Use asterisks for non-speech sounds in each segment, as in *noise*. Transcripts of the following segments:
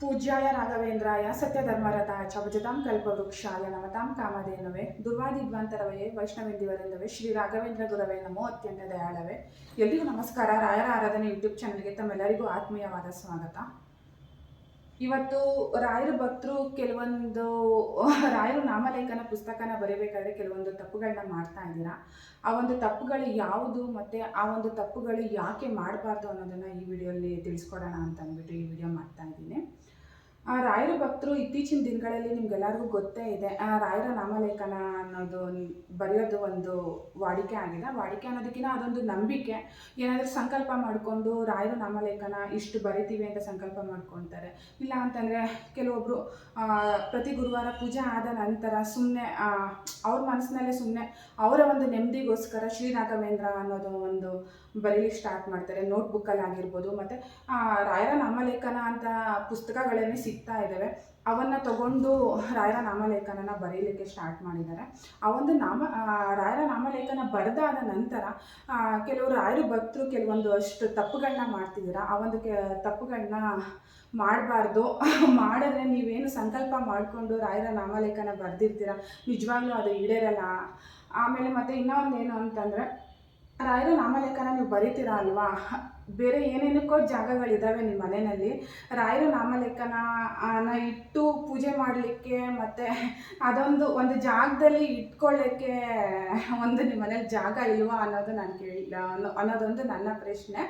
ಪೂಜ್ಯಾಯ ರಾಘವೇಂದ್ರಾಯ ಸತ್ಯಧರ್ಮರಥಾಯ ಚ ಭಜತಾಂ ಕಲ್ಪವೃಕ್ಷಾಯ ನಮತಾಂ ಕಾಮಧೇನವೇ. ದುರ್ವಾದಿದ್ವಾಂತರವೇ ವೈಷ್ಣವೇಂದಿವರೆಂದವೇ ಶ್ರೀ ರಾಘವೇಂದ್ರ ಗುರವೇ ನಮೋ ಅತ್ಯಂತ ದಯಾಳವೇ. ಎಲ್ಲಿಗೂ ನಮಸ್ಕಾರ. ರಾಯರ ಆರಾಧನೆ ಯೂಟ್ಯೂಬ್ ಚಾನಲ್ಗೆ ತಮ್ಮೆಲ್ಲರಿಗೂ ಆತ್ಮೀಯವಾದ ಸ್ವಾಗತ. ಇವತ್ತು ರಾಯರ ಭಕ್ತರು ಕೆಲವೊಂದು, ರಾಯರು ನಾಮಲೇಖನ ಪುಸ್ತಕನ ಬರೀಬೇಕಾದ್ರೆ ಕೆಲವೊಂದು ತಪ್ಪುಗಳನ್ನ ಮಾಡ್ತಾ ಇದ್ದೀರಾ? ಆ ಒಂದು ತಪ್ಪುಗಳು ಯಾವುದು ಮತ್ತು ಆ ಒಂದು ತಪ್ಪುಗಳು ಯಾಕೆ ಮಾಡಬಾರ್ದು ಅನ್ನೋದನ್ನು ಈ ವಿಡಿಯೋಲಿ ತಿಳಿಸ್ಕೊಡೋಣ ಅಂತ ಅಂದ್ಬಿಟ್ಟು ಈ ವಿಡಿಯೋ ಮಾಡ್ತಾ ಇದ್ದೀನಿ. ಆ ರಾಯರ ಭಕ್ತರು ಇತ್ತೀಚಿನ ದಿನಗಳಲ್ಲಿ ನಿಮ್ಗೆಲ್ಲರಿಗೂ ಗೊತ್ತೇ ಇದೆ. ಆ ರಾಯರ ನಾಮಲೇಖನ ಅನ್ನೋದು ಬರೆಯೋದು ಒಂದು ವಾಡಿಕೆ ಆಗಿದೆ. ವಾಡಿಕೆ ಅನ್ನೋದಕ್ಕಿಂತ ಅದೊಂದು ನಂಬಿಕೆ. ಏನಾದರೂ ಸಂಕಲ್ಪ ಮಾಡಿಕೊಂಡು ರಾಯರ ನಾಮಲೇಖನ ಇಷ್ಟು ಬರಿತೀವಿ ಅಂತ ಸಂಕಲ್ಪ ಮಾಡ್ಕೊತಾರೆ. ಇಲ್ಲ ಅಂತಂದರೆ ಕೆಲವೊಬ್ಬರು ಪ್ರತಿ ಗುರುವಾರ ಪೂಜೆ ಆದ ನಂತರ ಸುಮ್ಮನೆ ಅವ್ರ ಮನಸ್ಸಿನಲ್ಲೇ ಸುಮ್ಮನೆ ಅವರ ಒಂದು ನೆಮ್ಮದಿಗೋಸ್ಕರ ಶ್ರೀರಾಘವೇಂದ್ರ ಅನ್ನೋದು ಒಂದು ಬರೀಲಿಕ್ಕೆ ಸ್ಟಾರ್ಟ್ ಮಾಡ್ತಾರೆ. ನೋಟ್ಬುಕ್ಕಲ್ಲಿ ಆಗಿರ್ಬೋದು, ಮತ್ತು ರಾಯರ ನಾಮಲೇಖನ ಅಂತ ಪುಸ್ತಕಗಳನ್ನೇ ಸಿಗ್ತಾ ಇದ್ದಾವೆ ಅವನ್ನು ತಗೊಂಡು ರಾಯರ ನಾಮಲೇಖನನ ಬರೀಲಿಕ್ಕೆ ಸ್ಟಾರ್ಟ್ ಮಾಡಿದ್ದಾರೆ. ಆ ಒಂದು ನಾಮ ರಾಯರ ನಾಮಲೇಖನ ಬರೆದಾದ ನಂತರ ಕೆಲವರು ರಾಯರ ಭಕ್ತರು ಕೆಲವೊಂದು ಅಷ್ಟು ತಪ್ಪುಗಳನ್ನ ಮಾಡ್ತಿದ್ದೀರ? ಆ ಒಂದು ಕೆ ತಪ್ಪುಗಳನ್ನ ಮಾಡಬಾರ್ದು. ಮಾಡಿದ್ರೆ ನೀವೇನು ಸಂಕಲ್ಪ ಮಾಡಿಕೊಂಡು ರಾಯರ ನಾಮಲೇಖನ ಬರೆದಿರ್ತೀರ? ನಿಜವಾಗ್ಲೂ ಅದು ಈಡೇರಲ್ಲ. ಆಮೇಲೆ ಮತ್ತೆ ಇನ್ನೊಂದು ಏನು ಅಂತಂದರೆ ರಾಯರ ನಾಮಲೇಖನ ನೀವು ಬರೀತೀರಾ ಅಲ್ವಾ? ಬೇರೆ ಏನೇನಕ್ಕೋ ಜಾಗಗಳಿದ್ದಾವೆ ನಿಮ್ಮ ಮನೆಯಲ್ಲಿ. ರಾಯರ ನಾಮಲೇಖನ ಇಟ್ಟು ಪೂಜೆ ಮಾಡಲಿಕ್ಕೆ ಮತ್ತು ಅದೊಂದು ಒಂದು ಜಾಗದಲ್ಲಿ ಇಟ್ಕೊಳ್ಳೋಕ್ಕೆ ಒಂದು ನಿಮ್ಮ ಮನೇಲಿ ಜಾಗ ಇಲ್ವಾ ಅನ್ನೋದು ನಾನು ಕೇಳಿ ಅನ್ನೋ ಅನ್ನೋದೊಂದು ನನ್ನ ಪ್ರಶ್ನೆ.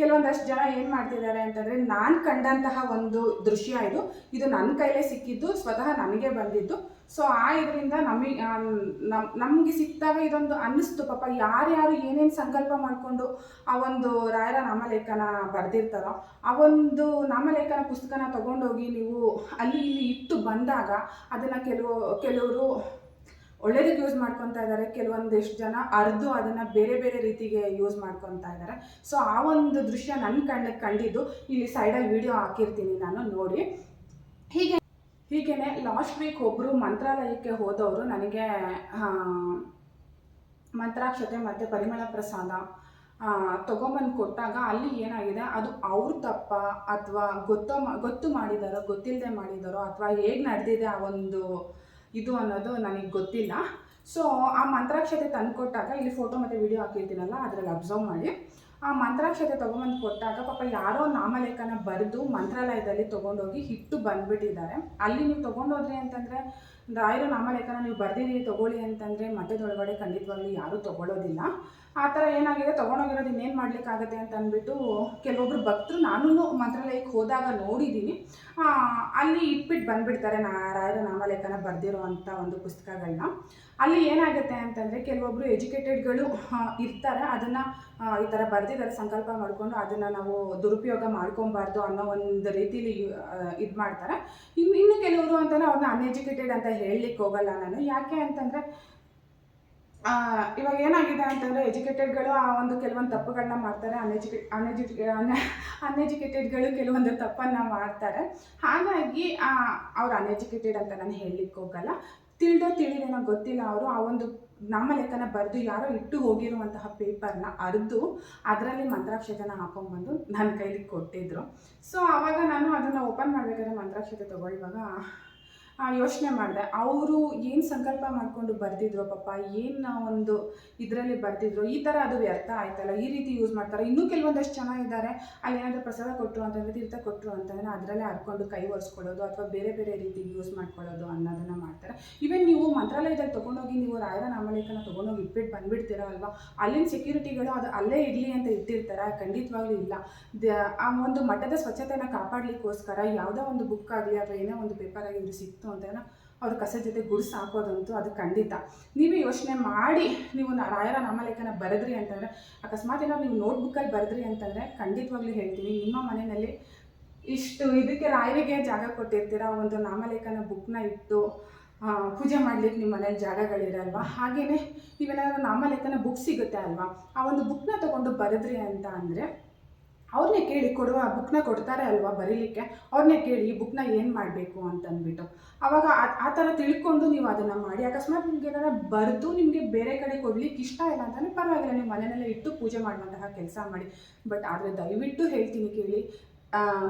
ಕೆಲವೊಂದಷ್ಟು ಜನ ಏನು ಮಾಡ್ತಿದ್ದಾರೆ ಅಂತಂದರೆ ನಾನು ಕಂಡಂತಹ ಒಂದು ದೃಶ್ಯ ಇದು. ಇದು ನನ್ನ ಕೈಲೇ ಸಿಕ್ಕಿದ್ದು, ಸ್ವತಃ ನನಗೆ ಬಂದಿದ್ದು. ಸೊ ಆ ಇದರಿಂದ ನಮಗೆ ನಮ್, ನಮಗೆ ಸಿಕ್ಕಿದಾಗ ಇದೊಂದು ಅನ್ನಿಸ್ತು. ಪಾಪ ಯಾರ್ಯಾರು ಏನೇನು ಸಂಕಲ್ಪ ಮಾಡಿಕೊಂಡು ಆ ಒಂದು ರಾಯರ ನಾಮಲೇಖನ ಬರೆದಿರ್ತಾರೋ, ಆ ಒಂದು ನಾಮಲೇಖನ ಪುಸ್ತಕನ ತಗೊಂಡೋಗಿ ನೀವು ಅಲ್ಲಿ ಇಲ್ಲಿ ಇಟ್ಟು ಬಂದಾಗ ಅದನ್ನು ಕೆಲವು, ಕೆಲವರು ಒಳ್ಳೇದಕ್ಕೆ ಯೂಸ್ ಮಾಡ್ಕೊತಾ ಇದ್ದಾರೆ ಕೆಲವೊಂದಿಷ್ಟು ಜನ ಅರ್ದು ಅದನ್ನು ಬೇರೆ ಬೇರೆ ರೀತಿಗೆ ಯೂಸ್ ಮಾಡ್ಕೊತಾ ಇದ್ದಾರೆ ಸೊ ಆ ಒಂದು ದೃಶ್ಯ ನನ್ನ ಕಣ್ಣಿಗೆ ಕಂಡಿದ್ದು ಇಲ್ಲಿ ಸೈಡಲ್ಲಿ ವಿಡಿಯೋ ಹಾಕಿರ್ತೀನಿ ನಾನು, ನೋಡಿ. ಹೀಗೆ, ಹೀಗೇನೆ ಲಾಸ್ಟ್ ವೀಕ್ ಒಬ್ಬರು ಮಂತ್ರಾಲಯಕ್ಕೆ ಹೋದವರು ನನಗೆ ಮಂತ್ರಾಕ್ಷತೆ ಮತ್ತು ಪರಿಮಳ ಪ್ರಸಾದ ತೊಗೊಂಬಂದು ಕೊಟ್ಟಾಗ ಅಲ್ಲಿ ಏನಾಗಿದೆ? ಅದು ಅವ್ರ ತಪ್ಪ ಅಥವಾ ಗೊತ್ತೋ ಗೊತ್ತು ಮಾಡಿದಾರೋ ಗೊತ್ತಿಲ್ಲದೆ ಮಾಡಿದಾರೋ ಅಥವಾ ಹೇಗೆ ನಡೆದಿದೆ ಆ ಒಂದು ಇದು ಅನ್ನೋದು ನನಗೆ ಗೊತ್ತಿಲ್ಲ. ಸೊ ಆ ಮಂತ್ರಾಕ್ಷತೆ ತಂದುಕೊಟ್ಟಾಗ ಇಲ್ಲಿ ಫೋಟೋ ಮತ್ತು ವಿಡಿಯೋ ಹಾಕಿರ್ತೀನಲ್ಲ, ಅದರಲ್ಲಿ ಅಬ್ಸರ್ವ್ ಮಾಡಿ. ಆ ಮಂತ್ರಾಕ್ಷತೆ ತೊಗೊಂಬಂದು ಕೊಟ್ಟಾಗ ಪಾಪ ಯಾರೋ ನಾಮಲೇಖನ ಬರೆದು ಮಂತ್ರಾಲಯದಲ್ಲಿ ತೊಗೊಂಡೋಗಿ ಹಿಟ್ಟು ಬಂದುಬಿಟ್ಟಿದ್ದಾರೆ. ಅಲ್ಲಿ ನೀವು ತೊಗೊಂಡೋದ್ರಿ ಅಂತಂದರೆ ರಾಯರ ನಾಮಲೇಖನ ನೀವು ಬರ್ದಿದ್ದೀರಿ ತೊಗೊಳ್ಳಿ ಅಂತಂದರೆ ಮಠದೊಳಗಡೆ ಖಂಡಿತವಾಗ್ಲೂ ಯಾರೂ ತೊಗೊಳ್ಳೋದಿಲ್ಲ ಆ ಥರ ಏನಾಗಿದೆ? ತೊಗೊಂಡೋಗಿರೋದು ಇನ್ನೇನು ಮಾಡಲಿಕ್ಕಾಗತ್ತೆ ಅಂತ ಅಂದ್ಬಿಟ್ಟು ಕೆಲವೊಬ್ರು ಭಕ್ತರು ನಾನು ಮಂತ್ರಾಲಯಕ್ಕೆ ಹೋದಾಗ ನೋಡಿದ್ದೀನಿ ಅಲ್ಲಿ ಇಟ್ಬಿಟ್ಟು ಬಂದುಬಿಡ್ತಾರೆ ನಾ, ರಾಯರ ನಾಮಲೇಖನ ಬರೆದಿರೋ ಅಂಥ ಒಂದು ಪುಸ್ತಕಗಳನ್ನ ಅಲ್ಲಿ ಏನಾಗುತ್ತೆ ಅಂತಂದರೆ ಕೆಲವೊಬ್ಬರು ಎಜುಕೇಟೆಡ್ಗಳು ಇರ್ತಾರೆ. ಅದನ್ನು ಈ ಥರ ಬರೆದಿದ್ದಾರೆ, ಸಂಕಲ್ಪ ಮಾಡಿಕೊಂಡು ಅದನ್ನು ನಾವು ದುರುಪಯೋಗ ಮಾಡ್ಕೊಬಾರ್ದು ಅನ್ನೋ ಒಂದು ರೀತಿಲಿ ಇದು ಮಾಡ್ತಾರೆ ಇನ್ನು ಇನ್ನು ಕೆಲವರು ಅಂತಂದರೆ ಅವ್ರನ್ನ ಅನ್ಎಜುಕೇಟೆಡ್ ಅಂತ ಹೇಳಲಿಕ್ಕೆ ಹೋಗಲ್ಲ ನಾನು. ಯಾಕೆ ಅಂತಂದರೆ ಇವಾಗ ಏನಾಗಿದೆ ಅಂತಂದರೆ ಎಜುಕೇಟೆಡ್ಗಳು ಆ ಒಂದು ಕೆಲವೊಂದು ತಪ್ಪುಗಳನ್ನ ಮಾಡ್ತಾರೆ. ಅನ್ಎಜುಕೇ ಅನ್ಎಜುಕೇ ಅನ್ಎಜುಕೇಟೆಡ್ಗಳು ಕೆಲವೊಂದು ತಪ್ಪನ್ನು ಮಾಡ್ತಾರೆ. ಹಾಗಾಗಿ ಅವ್ರು ಅನ್ಎಜುಕೇಟೆಡ್ ಅಂತ ನಾನು ಹೇಳಲಿಕ್ಕೆ ಹೋಗಲ್ಲ. ತಿಳಿದೋ ತಿಳಿದೇನೋ ಗೊತ್ತಿಲ್ಲ ಅವರು. ಆ ಒಂದು ನಾಮಲೇಖನ ಬರೆದು ಯಾರೋ ಇಟ್ಟು ಹೋಗಿರುವಂತಹ ಪೇಪರ್ನ ಅರ್ದು ಅದರಲ್ಲಿ ಮಂತ್ರಾಕ್ಷತೆನ ಹಾಕೊಂಡ್ಬಂದು ನನ್ನ ಕೈಲಿ ಕೊಟ್ಟಿದ್ರು. ಸೊ ಆವಾಗ ನಾನು ಅದನ್ನು ಓಪನ್ ಮಾಡಬೇಕಾದ್ರೆ ಮಂತ್ರಾಕ್ಷತೆ ತೊಗೊಳ್ಳುವಾಗ ಯೋಚನೆ ಮಾಡಿದೆ. ಅವರು ಏನು ಸಂಕಲ್ಪ ಮಾಡಿಕೊಂಡು ಬರೆದಿದ್ರು ಪಾಪ, ಏನು ಒಂದು ಇದರಲ್ಲಿ ಬರೆದಿದ್ರು, ಈ ಥರ ಅದು ವ್ಯರ್ಥ ಆಯ್ತಲ್ಲ, ಈ ರೀತಿ ಯೂಸ್ ಮಾಡ್ತಾರೆ. ಇನ್ನೂ ಕೆಲವೊಂದಷ್ಟು ಜನ ಇದ್ದಾರೆ ಅಲ್ಲಿ ಏನಾದರೂ ಪ್ರಸಾದ ಕೊಟ್ಟರು ಅಂತಂದರೆ ತೀರ್ಥ ಕೊಟ್ಟರು ಅಂತಂದರೆ ಅದರಲ್ಲೇ ಹರ್ಕೊಂಡು ಕೈ ಒರೆಸ್ಕೊಳ್ಳೋದು ಅಥವಾ ಬೇರೆ ಬೇರೆ ರೀತಿ ಯೂಸ್ ಮಾಡ್ಕೊಳ್ಳೋದು ಅನ್ನೋದನ್ನು ಮಾಡ್ತಾರೆ. ಈವನ್ ನೀವು ಮಂತ್ರಾಲಯದಲ್ಲಿ ತೊಗೊಂಡೋಗಿ ನೀವು ರಾಯರ ನಾಮಲೇಖನ ತೊಗೊಂಡೋಗಿ ಇಟ್ಬಿಟ್ಟು ಬಂದುಬಿಡ್ತೀರ ಅಲ್ವಾ? ಅಲ್ಲಿನ ಸೆಕ್ಯೂರಿಟಿಗಳು ಅದು ಅಲ್ಲೇ ಇರಲಿ ಅಂತ ಇಟ್ಟಿರ್ತಾರೆ? ಖಂಡಿತವಾಗ್ಲೂ ಇಲ್ಲ. ಆ ಒಂದು ಮಠದ ಸ್ವಚ್ಛತೆಯನ್ನು ಕಾಪಾಡಲಿಕ್ಕೋಸ್ಕರ ಯಾವುದೋ ಒಂದು ಬುಕ್ ಆಗಲಿ ಅಥವಾ ಏನೋ ಒಂದು ಪೇಪರ್ ಆಗಿದ್ರು ಸಿಕ್ತು ಅಂತಂದ್ರೆ ಅವ್ರ ಕಸ ಜೊತೆ ಗುಡ್ಸ್ ಹಾಕೋದಂತೂ ಅದು ಖಂಡಿತ. ನೀವೇ ಯೋಚನೆ ಮಾಡಿ, ನೀವು ರಾಯರ ನಾಮಲೇಖನ ಬರೆದ್ರಿ ಅಂತಂದರೆ, ಅಕಸ್ಮಾತ್ ಏನಾದ್ರು ನೀವು ನೋಟ್ಬುಕ್ಕಲ್ಲಿ ಬರೆದ್ರಿ ಅಂತಂದರೆ ಖಂಡಿತವಾಗ್ಲೂ ಹೇಳ್ತೀವಿ ನಿಮ್ಮ ಮನೆಯಲ್ಲಿ ಇಷ್ಟು ಇದಕ್ಕೆ ರಾಯರಿಗೆ ಜಾಗ ಕೊಟ್ಟಿರ್ತೀರ, ಒಂದು ನಾಮಲೇಖನ ಬುಕ್ನ ಇಟ್ಟು ಪೂಜೆ ಮಾಡ್ಲಿಕ್ಕೆ ನಿಮ್ಮ ಮನೇಲಿ ಜಾಗಗಳಿರಲ್ವಾ? ಹಾಗೆಯೇ ಇವೆಲ್ಲ ನಾಮಲೇಖನ ಬುಕ್ ಸಿಗುತ್ತೆ ಅಲ್ವಾ? ಆ ಒಂದು ಬುಕ್ನ ತೊಗೊಂಡು ಬರೆದ್ರಿ ಅಂತ ಅಂದರೆ ಅವ್ರನ್ನೇ ಕೇಳಿ ಕೊಡುವ ಬುಕ್ನ ಕೊಡ್ತಾರೆ ಅಲ್ವಾ ಬರೀಲಿಕ್ಕೆ? ಅವ್ರನ್ನೇ ಕೇಳಿ ಈ ಬುಕ್ನ ಏನು ಮಾಡಬೇಕು ಅಂತಂದ್ಬಿಟ್ಟು ಆವಾಗ ಆ- ಥರ ತಿಳ್ಕೊಂಡು ನೀವು ಅದನ್ನು ಮಾಡಿ. ಅಕಸ್ಮಾತ್ ನಿಮ್ಗೆ ಏನಾರ ಬರೆದು ನಿಮಗೆ ಬೇರೆ ಕಡೆ ಕೊಡ್ಲಿಕ್ಕೆ ಇಷ್ಟ ಇಲ್ಲ ಅಂತಲೇ ಪರವಾಗಿಲ್ಲ. ನೀವು ಮನೆಯಲ್ಲೇ ಇಟ್ಟು ಪೂಜೆ ಮಾಡುವಂತಹ ಕೆಲಸ ಮಾಡಿ. ಬಟ್ ಆದರೆ ದಯವಿಟ್ಟು ಹೇಳ್ತೀನಿ ಕೇಳಿ.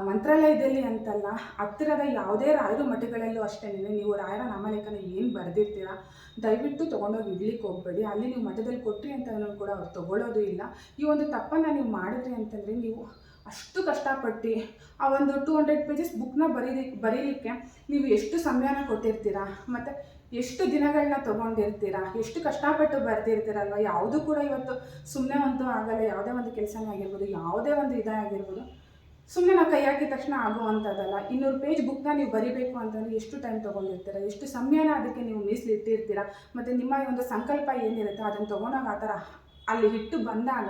ಮಂತ್ರಾಲಯದಲ್ಲಿ ಅಂತಲ್ಲ, ಹತ್ತಿರದ ಯಾವುದೇ ರಾಯರ ಮಠಗಳಲ್ಲೂ ಅಷ್ಟೇ ನೀವು ರಾಯರ ನಾಮಲೇಖನ ಏನು ಬರೆದಿರ್ತೀರಾ? ದಯವಿಟ್ಟು ತೊಗೊಂಡೋಗಿ ಇಡ್ಲಿಕ್ಕೆ ಹೋಗಬೇಡಿ. ಅಲ್ಲಿ ನೀವು ಮಠದಲ್ಲಿ ಕೊಟ್ರಿ ಅಂತ ಕೂಡ ಅವ್ರು ತೊಗೊಳ್ಳೋದು ಇಲ್ಲ. ಈ ಒಂದು ತಪ್ಪನ್ನು ನೀವು ಮಾಡಿದ್ರಿ ಅಂತಂದರೆ ನೀವು ಅಷ್ಟು ಕಷ್ಟಪಟ್ಟು ಆ ಒಂದು ಟೂ ಹಂಡ್ರೆಡ್ ಪೇಜಸ್ ಬುಕ್ನ ಬರೀಲಿ ಬರೀಲಿಕ್ಕೆ ನೀವು ಎಷ್ಟು ಸಮಯನ ಕೊಟ್ಟಿರ್ತೀರಾ? ಮತ್ತು ಎಷ್ಟು ದಿನಗಳನ್ನ ತೊಗೊಂಡಿರ್ತೀರಾ? ಎಷ್ಟು ಕಷ್ಟಪಟ್ಟು ಬರ್ದಿರ್ತೀರಲ್ವ? ಯಾವುದು ಕೂಡ ಇವತ್ತು ಸುಮ್ಮನೆ ಅಂತೂ ಆಗಲ್ಲ. ಯಾವುದೇ ಒಂದು ಕೆಲಸನೇ ಆಗಿರ್ಬೋದು, ಯಾವುದೇ ಒಂದು ಇದೇ ಆಗಿರ್ಬೋದು ಸುಮ್ಮನೆ ನಾವು ಕೈ ಹಾಕಿದ ತಕ್ಷಣ ಆಗುವಂಥದ್ದಲ್ಲ. ಇನ್ನೂರು ಪೇಜ್ ಬುಕ್ನ ನೀವು ಬರಿಬೇಕು ಅಂತಂದರೆ ಎಷ್ಟು ಟೈಮ್ ತೊಗೊಂಡಿರ್ತೀರ? ಎಷ್ಟು ಸಮಯನ ಅದಕ್ಕೆ ನೀವು ಮೀಸಲಿಟ್ಟಿರ್ತೀರ? ಮತ್ತು ನಿಮ್ಮ ಒಂದು ಸಂಕಲ್ಪ ಏನಿರುತ್ತೆ ಅದನ್ನು ತೊಗೊಂಡಾಗ ಆ ಥರ ಅಲ್ಲಿ ಹಿಟ್ಟು ಬಂದಾಗ,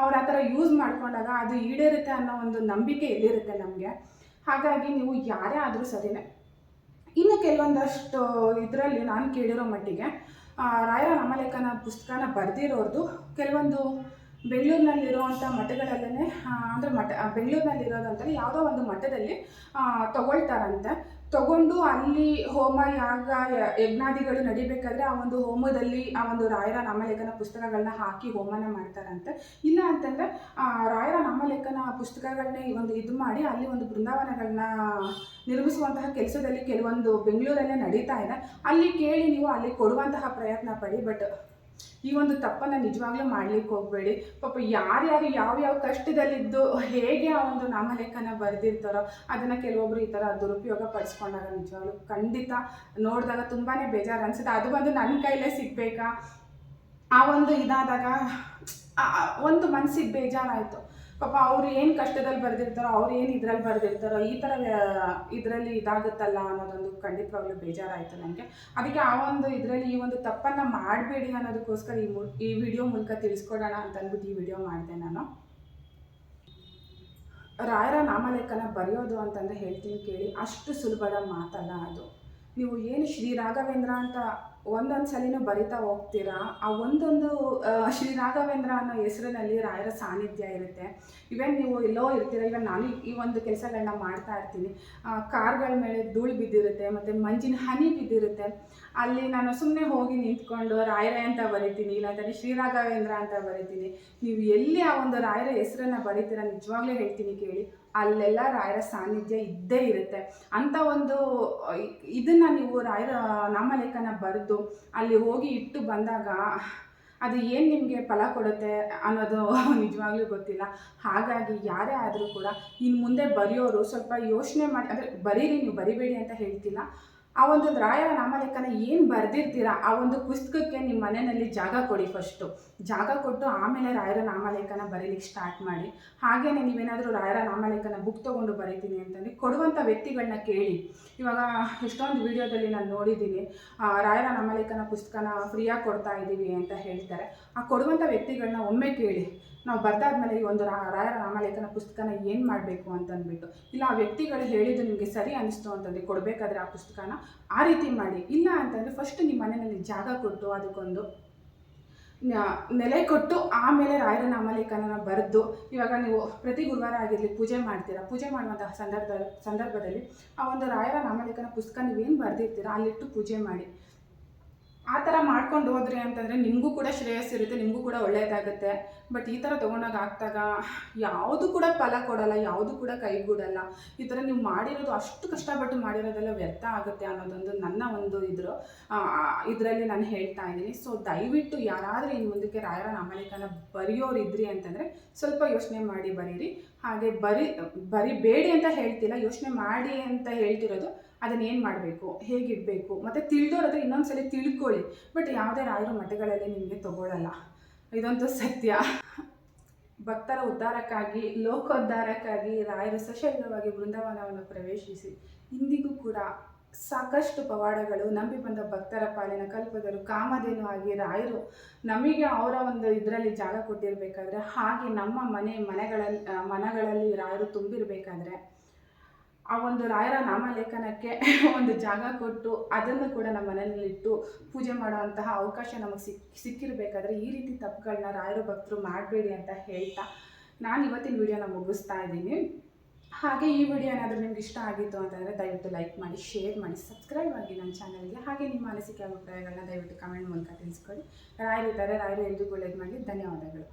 ಅವ್ರು ಆ ಥರ ಯೂಸ್ ಮಾಡಿಕೊಂಡಾಗ ಅದು ಈಡೇರುತ್ತೆ ಅನ್ನೋ ಒಂದು ನಂಬಿಕೆ ಎಲ್ಲಿರುತ್ತೆ ನಮಗೆ? ಹಾಗಾಗಿ ನೀವು ಯಾರೇ ಆದರೂ ಸರಿನೇ. ಇನ್ನು ಕೆಲವೊಂದಷ್ಟು ಇದರಲ್ಲಿ ನಾನು ಕೇಳಿರೋ ಮಟ್ಟಿಗೆ ರಾಯರ ರಾಮಲೇಖನ ಪುಸ್ತಕನ ಬರೆದಿರೋರ್ದು ಕೆಲವೊಂದು ಬೆಂಗಳೂರಿನಲ್ಲಿರುವಂಥ ಮಠಗಳಲ್ಲೇ ಅಂದರೆ ಮಠ ಬೆಂಗಳೂರಿನಲ್ಲಿರೋದಂತಲೇ ಯಾವುದೋ ಒಂದು ಮಠದಲ್ಲಿ ತಗೊಳ್ತಾರಂತೆ. ತಗೊಂಡು ಅಲ್ಲಿ ಹೋಮ ಯಾಗ ಯಜ್ಞಾದಿಗಳು ನಡಿಬೇಕಾದ್ರೆ ಆ ಒಂದು ಹೋಮದಲ್ಲಿ ಆ ಒಂದು ರಾಯರ ನಾಮಲೇಖನ ಪುಸ್ತಕಗಳನ್ನ ಹಾಕಿ ಹೋಮನ ಮಾಡ್ತಾರಂತೆ. ಇಲ್ಲ ಅಂತಂದರೆ ರಾಯರ ನಾಮಲೇಖನ ಪುಸ್ತಕಗಳನ್ನ ಒಂದು ಇದು ಮಾಡಿ ಅಲ್ಲಿ ಒಂದು ಬೃಂದಾವನಗಳನ್ನ ನಿರ್ಮಿಸುವಂತಹ ಕೆಲಸದಲ್ಲಿ ಕೆಲವೊಂದು ಬೆಂಗಳೂರಲ್ಲೇ ನಡೀತಾ ಇದೆ. ಅಲ್ಲಿ ಕೇಳಿ ನೀವು ಅಲ್ಲಿ ಕೊಡುವಂತಹ ಪ್ರಯತ್ನ ಪಡಿ, ಬಟ್ ಈ ಒಂದು ತಪ್ಪನ್ನು ನಿಜವಾಗ್ಲೂ ಮಾಡ್ಲಿಕ್ಕೆ ಹೋಗಬೇಡಿ. ಪಾಪ ಯಾರ್ಯಾರು ಯಾವ ಕಷ್ಟದಲ್ಲಿದ್ದು ಹೇಗೆ ಆ ಒಂದು ನಾಮಲೇಖನ ಬರೆದಿರ್ತಾರೋ ಅದನ್ನು ಕೆಲವೊಬ್ರು ಈ ಥರ ದುರುಪಯೋಗ ಪಡಿಸ್ಕೊಂಡಾಗ ನಿಜವಾಗ್ಲೂ ಖಂಡಿತ ನೋಡಿದಾಗ ತುಂಬಾ ಬೇಜಾರು ಅನ್ಸುತ್ತೆ. ಅದು ಬಂದು ನನ್ನ ಕೈಲೇ ಸಿಗಬೇಕಾ? ಆ ಒಂದು ಇದಾದಾಗ ಒಂದು ಮನಸ್ಸಿಗೆ ಬೇಜಾರಾಯಿತು. ಪಾಪ ಅವ್ರು ಏನು ಕಷ್ಟದಲ್ಲಿ ಬರೆದಿರ್ತಾರೋ, ಅವ್ರು ಏನು ಇದ್ರಲ್ಲಿ ಬರೆದಿರ್ತಾರೋ, ಈ ಥರ ಇದರಲ್ಲಿ ಇದಾಗುತ್ತಲ್ಲ ಅನ್ನೋದೊಂದು ಖಂಡಿತವಾಗ್ಲೂ ಬೇಜಾರಾಯಿತು ನನಗೆ. ಅದಕ್ಕೆ ಆ ಒಂದು ಇದರಲ್ಲಿ ಈ ಒಂದು ತಪ್ಪನ್ನು ಮಾಡಬೇಡಿ ಅನ್ನೋದಕ್ಕೋಸ್ಕರ ಈ ಈ ವಿಡಿಯೋ ಮೂಲಕ ತಿಳಿಸ್ಕೊಡೋಣ ಅಂತ ಅಂದ್ಬಿಟ್ಟು ಈ ವಿಡಿಯೋ ಮಾಡಿದೆ ನಾನು. ರಾಯರ ನಾಮಲೇಖನ ಬರೆಯೋದು ಅಂತಂದರೆ ಹೇಳ್ತೀನಿ ಕೇಳಿ, ಅಷ್ಟು ಸುಲಭದ ಮಾತಲ್ಲ ಅದು. ನೀವು ಏನು ಶ್ರೀ ರಾಘವೇಂದ್ರ ಅಂತ ಒಂದೊಂದು ಸಲಿನೂ ಬರಿತಾ ಹೋಗ್ತೀರಾ? ಆ ಒಂದೊಂದು ಶ್ರೀ ರಾಘವೇಂದ್ರ ಅನ್ನೋ ಹೆಸರಿನಲ್ಲಿ ರಾಯರ ಸಾನ್ನಿಧ್ಯ ಇರುತ್ತೆ. ಇವನ್ ನೀವು ಎಲ್ಲೋ ಇರ್ತೀರ ಇವನ್ ನಾನು ಈ ಒಂದು ಕೆಲಸಗಳನ್ನ ಮಾಡ್ತಾ ಇರ್ತೀನಿ. ಕಾರ್ಗಳ ಮೇಲೆ ಧೂಳು ಬಿದ್ದಿರುತ್ತೆ, ಮತ್ತು ಮಂಜಿನ ಹನಿ ಬಿದ್ದಿರುತ್ತೆ. ಅಲ್ಲಿ ನಾನು ಸುಮ್ಮನೆ ಹೋಗಿ ನಿಂತ್ಕೊಂಡು ರಾಯರ ಅಂತ ಬರಿತೀನಿ ಶ್ರೀ ರಾಘವೇಂದ್ರ ಅಂತ ಬರಿತೀನಿ. ನೀವು ಎಲ್ಲಿ ಆ ಒಂದು ರಾಯರ ಹೆಸರನ್ನ ಬರಿತೀರ, ನಿಜವಾಗ್ಲೂ ಹೇಳ್ತೀನಿ ಕೇಳಿ. ಅಲ್ಲೆಲ್ಲ ರಾಯರ ಸಾನ್ನಿಧ್ಯ ಇದ್ದೇ ಇರುತ್ತೆ. ಅಂಥ ಒಂದು, ಇದನ್ನು ನೀವು ರಾಯರ ನಾಮಲೇಖನ ಬರೆದು ಅಲ್ಲಿ ಹೋಗಿ ಇಟ್ಟು ಬಂದಾಗ ಅದು ಏನು ನಿಮಗೆ ಫಲ ಕೊಡುತ್ತೆ ಅನ್ನೋದು *laughs* ನಿಜವಾಗ್ಲೂ ಗೊತ್ತಿಲ್ಲ. ಹಾಗಾಗಿ ಯಾರೇ ಆದರೂ ಕೂಡ ಇನ್ನು ಮುಂದೆ ಬರೆಯೋರು ಸ್ವಲ್ಪ ಯೋಚನೆ ಮಾಡಿ, ಅಂದರೆ ಬರೀರಿ, ನೀವು ಬರಿಬೇಡಿ ಅಂತ ಹೇಳ್ತಿಲ್ಲ. ಆ ಒಂದು ರಾಯರ ನಾಮಲೇಖನ ಏನು ಬರೆದಿರ್ತೀರಾ? ಆ ಒಂದು ಪುಸ್ತಕಕ್ಕೆ ನಿಮ್ಮ ಮನೆಯಲ್ಲಿ ಜಾಗ ಕೊಡಿ ಫಸ್ಟು ಜಾಗ ಕೊಟ್ಟು ಆಮೇಲೆ ರಾಯರ ನಾಮಲೇಖನ ಬರೀಲಿಕ್ಕೆ ಸ್ಟಾರ್ಟ್ ಮಾಡಿ. ಹಾಗೆಯೇ ನೀವೇನಾದರೂ ರಾಯರ ನಾಮಲೇಖನ ಬುಕ್ ತೊಗೊಂಡು ಬರೀತೀನಿ ಅಂತಂದರೆ ಕೊಡುವಂಥ ವ್ಯಕ್ತಿಗಳನ್ನ ಕೇಳಿ. ಇವಾಗ ಎಷ್ಟೊಂದು ವಿಡಿಯೋದಲ್ಲಿ ನಾನು ನೋಡಿದ್ದೀನಿ ರಾಯರ ನಾಮಲೇಖನ ಪುಸ್ತಕನ ಫ್ರೀಯಾಗಿ ಕೊಡ್ತಾ ಇದ್ದೀವಿ ಅಂತ ಹೇಳ್ತಾರೆ. ಆ ಕೊಡುವಂಥ ವ್ಯಕ್ತಿಗಳನ್ನ ಒಮ್ಮೆ ಕೇಳಿ. ನಾವು ಬರ್ದಾದ್ಮೇಲೆ ಈ ಒಂದು ರಾಯರ ನಾಮಲೇಖನ ಪುಸ್ತಕನ ಏನು ಮಾಡಬೇಕು ಅಂತಂದ್ಬಿಟ್ಟು. ಇಲ್ಲ, ಆ ವ್ಯಕ್ತಿಗಳು ಹೇಳಿದ್ದು ನಿಮಗೆ ಸರಿ ಅನ್ನಿಸ್ತು ಅಂತಂದರೆ ಕೊಡಬೇಕಾದ್ರೆ ಆ ಪುಸ್ತಕನ ಆ ರೀತಿ ಮಾಡಿ. ಇಲ್ಲ ಅಂತಂದರೆ ಫಸ್ಟ್ ನಿಮ್ಮ ಮನೆಯಲ್ಲಿ ಜಾಗ ಕೊಟ್ಟು ಅದಕ್ಕೊಂದು ನೆಲೆ ಕೊಟ್ಟು ಆಮೇಲೆ ರಾಯರ ನಾಮಲೇಖನ ಬರೆದು, ಇವಾಗ ನೀವು ಪ್ರತಿ ಗುರುವಾರ ಆಗಿರಲಿ ಪೂಜೆ ಮಾಡ್ತೀರಾ, ಪೂಜೆ ಮಾಡುವಂತಹ ಸಂದರ್ಭ, ಸಂದರ್ಭದಲ್ಲಿ ಆ ಒಂದು ರಾಯರ ನಾಮಲೇಖನ ಪುಸ್ತಕ ನೀವೇನು ಬರೆದಿರ್ತೀರಾ ಅಲ್ಲಿಟ್ಟು ಪೂಜೆ ಮಾಡಿ. ಆ ಥರ ಮಾಡ್ಕೊಂಡು ಹೋದ್ರಿ ಅಂತಂದರೆ ನಿಮಗೂ ಕೂಡ ಶ್ರೇಯಸ್ಸಿರುತ್ತೆ ನಿಮಗೂ ಕೂಡ ಒಳ್ಳೆಯದಾಗುತ್ತೆ ಬಟ್ ಈ ಥರ ತೊಗೊಂಡಾಗ ಆಗ್ತಾಗ ಯಾವುದು ಕೂಡ ಫಲ ಕೊಡಲ್ಲ, ಯಾವುದು ಕೂಡ ಕೈಗೂಡಲ್ಲ ಈ ಥರ ನೀವು ಮಾಡಿರೋದು ಅಷ್ಟು ಕಷ್ಟಪಟ್ಟು ಮಾಡಿರೋದೆಲ್ಲ ವ್ಯರ್ಥ ಆಗುತ್ತೆ ಅನ್ನೋದೊಂದು ನನ್ನ ಒಂದು ಇದ್ರು. ಇದರಲ್ಲಿ ನಾನು ಹೇಳ್ತಾ ಇದ್ದೀನಿ. ಸೊ ದಯವಿಟ್ಟು ಯಾರಾದರೂ ಇನ್ನು ಮುಂದಕ್ಕೆ ರಾಯರ ನಾಮಲೇಖನ ಬರೆಯೋರಿದ್ರಿ ಅಂತಂದರೆ ಸ್ವಲ್ಪ ಯೋಚನೆ ಮಾಡಿ ಬರೀರಿ. ಹಾಗೆ ಬರಿ, ಬರಿಬೇಡಿ ಅಂತ ಹೇಳ್ತಿಲ್ಲ, ಯೋಚನೆ ಮಾಡಿ ಅಂತ ಹೇಳ್ತಿರೋದು, ಅದನ್ನ ಏನು ಮಾಡಬೇಕು? ಹೇಗಿಡಬೇಕು? ಮತ್ತು ತಿಳಿದೋರಾದ್ರೆ ಇನ್ನೊಂದ್ಸಲಿ ತಿಳ್ಕೊಳ್ಳಿ. ಬಟ್ ಯಾವುದೇ ರಾಯರ ಮಠಗಳಲ್ಲಿ ನಿಮಗೆ ತಗೊಳ್ಳಲ್ಲ ಇದಂತೂ ಸತ್ಯ. ಭಕ್ತರ ಉದ್ಧಾರಕ್ಕಾಗಿ, ಲೋಕೋದ್ಧಾರಕ್ಕಾಗಿ ರಾಯರು ಸಶೈಲವಾಗಿ ಬೃಂದಾವನವನ್ನು ಪ್ರವೇಶಿಸಿ, ಇಂದಿಗೂ ಕೂಡ ಸಾಕಷ್ಟು ಪವಾಡಗಳು ನಂಬಿ ಬಂದ ಭಕ್ತರ ಪಾಲಿನ ಕಲ್ಪದರು ಕಾಮಧೇನು ಆಗಿ ರಾಯರು ನಮಗೆ ಅವರ ಒಂದು ಇದರಲ್ಲಿ ಜಾಗ ಕೊಟ್ಟಿರಬೇಕಾದ್ರೆ ಹಾಗೆ ನಮ್ಮ ಮನೆ ಮನೆಗಳಲ್ಲಿ ಮನಗಳಲ್ಲಿ ರಾಯರು ತುಂಬಿರಬೇಕಾದ್ರೆ ಆ ಒಂದು ರಾಯರ ನಾಮಲೇಖನಕ್ಕೆ *laughs* ಒಂದು ಜಾಗ ಕೊಟ್ಟು ಅದನ್ನು ಕೂಡ ನಮ್ಮ ಮನೆಯಲ್ಲಿಟ್ಟು ಪೂಜೆ ಮಾಡುವಂತಹ ಅವಕಾಶ ನಮಗೆ ಸಿಕ್, ಸಿಕ್ಕಿರಬೇಕಾದ್ರೆ ಈ ರೀತಿ ತಪ್ಪುಗಳನ್ನ ರಾಯರು ಭಕ್ತರು ಮಾಡಬೇಡಿ ಅಂತ ಹೇಳ್ತಾ ನಾನು ಇವತ್ತಿನ ವಿಡಿಯೋನ ಮುಗಿಸ್ತಾ ಇದ್ದೀನಿ. ಹಾಗೆ ಈ ವಿಡಿಯೋ ಏನಾದರೂ ನಿಮ್ಗೆ ಇಷ್ಟ ಆಗಿತ್ತು ಅಂತಂದರೆ ದಯವಿಟ್ಟು ಲೈಕ್ ಮಾಡಿ ಶೇರ್ ಮಾಡಿ ಸಬ್ಸ್ಕ್ರೈಬ್ ಆಗಿ ನನ್ನ ಚಾನಲ್ಗೆ ಹಾಗೆ ನಿಮ್ಮ ಅನಿಸಿಕೆ ಅಭಿಪ್ರಾಯಗಳನ್ನ ದಯವಿಟ್ಟು ಕಮೆಂಟ್ ಮೂಲಕ ತಿಳಿಸ್ಕೊಳ್ಳಿ ರಾಯರಿದ್ದಾರೆ ರಾಯರು ಎಲ್ರಿಗೂ ಒಳ್ಳೇದು ಮಾಡಿ ಧನ್ಯವಾದಗಳು.